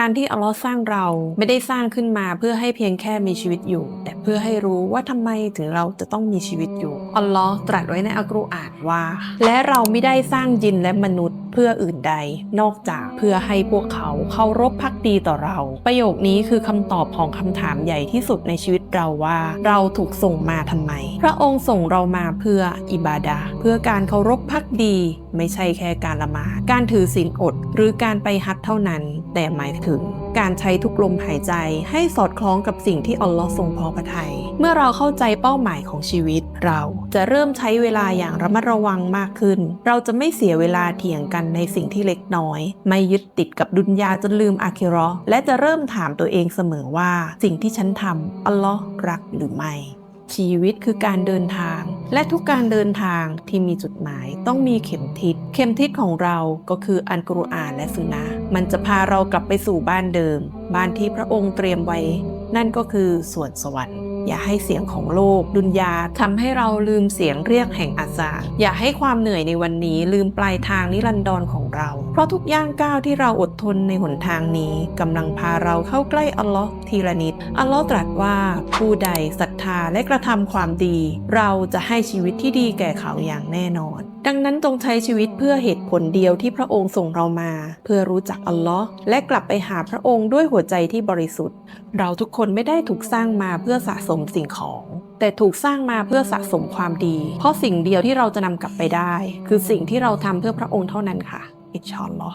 การที่อัลลอฮ์สร้างเราไม่ได้สร้างขึ้นมาเพื่อให้เพียงแค่มีชีวิตอยู่ แต่เพื่อให้รู้ว่าทำไมถึงเราจะต้องมีชีวิตอยู่อัลลอฮ์ตรัสไว้ในอัลกุรอานว่า และเราไม่ได้สร้างยินและมนุษย์ เพื่ออื่นใด นอกจากเพื่อให้พวกเขาเคารพพักดีต่อเรา ประโยคนี้คือคำตอบของคำถามใหญ่ที่สุดในชีวิตเราว่า เราถูกส่งมาทำไม พระองค์ส่งเรามาเพื่ออิบาดาเพื่อการเคารพพักดี ไม่ใช่แค่การละหมาดการถือศีลอด หรือการไปฮัทเท่านั้น แต่หมายถึง การใช้ทุกลมหายใจให้สอดคล้องกับสิ่งที่อัลลอฮ์ทรงพอพระทัย เมื่อเราเข้าใจเป้าหมายของชีวิต เราจะเริ่มใช้เวลาอย่างระมัดระวังมากขึ้น เราจะไม่เสียเวลาเถียงกันในสิ่งที่เล็กน้อย ไม่ยึดติดกับดุนยาจนลืมอาคิราะห์และจะเริ่มถามตัวเองเสมอว่า สิ่งที่ฉันทำอัลลอฮ์รักหรือไม่ ชีวิตคือการเดินทาง และทุกการเดินทางที่มีจุดหมายต้องมีเข็มทิศ เข็มทิศของเราก็คืออันกุรอานและสุนะมันจะพาเรากลับไปสู่บ้านเดิม บ้านที่พระองค์เตรียมไว้ นั่นก็คือสวนสวรรค์ อย่าให้เสียงของโลก ดุนยาทำให้เราลืมเสียงเรียกแห่งอาซาอย่าให้ความเหนื่อยในวันนี้ลืมปลายทางนิรันดรของเรา เพราะทุกย่างก้าวที่เราอดทนในหนทางนี้กำลังพาเราเข้าใกล้อัลลอฮ์ทีละนิด อัลลอฮ์ตรัสว่าผู้ใดศรัทธาและกระทำความดี เราจะให้ชีวิตที่ดีแก่เขาอย่างแน่นอน ดังนั้นจงใช้ชีวิตเพื่อเหตุผลเดียวที่พระองค์ส่งเรามา เพื่อรู้จักอัลลอฮ์และกลับไปหาพระองค์ด้วยหัวใจที่บริสุทธิ์ เราทุกคนไม่ได้ถูกสร้างมาเพื่อสะสมสิ่งของ แต่ถูกสร้างมาเพื่อสะสมความดี เพราะสิ่งเดียวที่เราจะนำกลับไปได้ คือสิ่งที่เราทำเพื่อพระองค์เท่านั้นค่ะอินชอนลอ